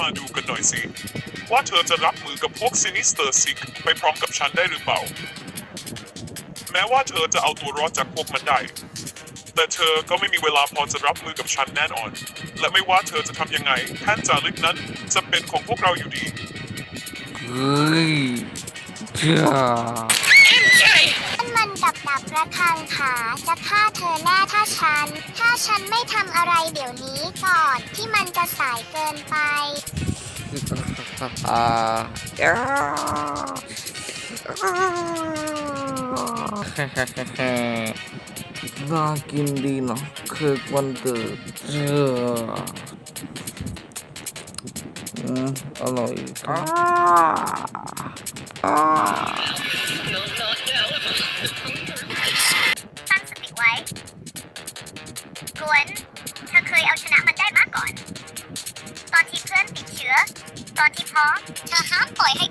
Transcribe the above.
มาดูกันหน่อยสิ ว่าเธอจะรับมือกับพวกซินิสเตอร์ซิกไปพร้อมกับฉันได้หรือเปล่า แม้ว่าเธอจะเอาตัวรอดจากพวกมันได้ แต่เธอก็ไม่มีเวลาพอจะรับมือกับฉันแน่นอน และไม่ว่าเธอจะทำยังไงแท่นจารึกนั้นจะเป็นของพวกเราอยู่ดีเฮ้ยจ้านั่นมันกับดับระฆังขาจะฆ่าเธอแน่ถ้าฉัน ถ้าฉันไม่ทำอะไรเดี๋ยวนี้ก่อนที่มันจะสายเกินไปอ่าอ้า น่ากินดีเนาะเค้กวันเกิดเอออืมอร่อยอ่าอ่าตั้งสติไว้กวนเธอเคยเอาชนะมันได้มาก่อน อตอนที่พร้อมเธอห้ามปล่อยให้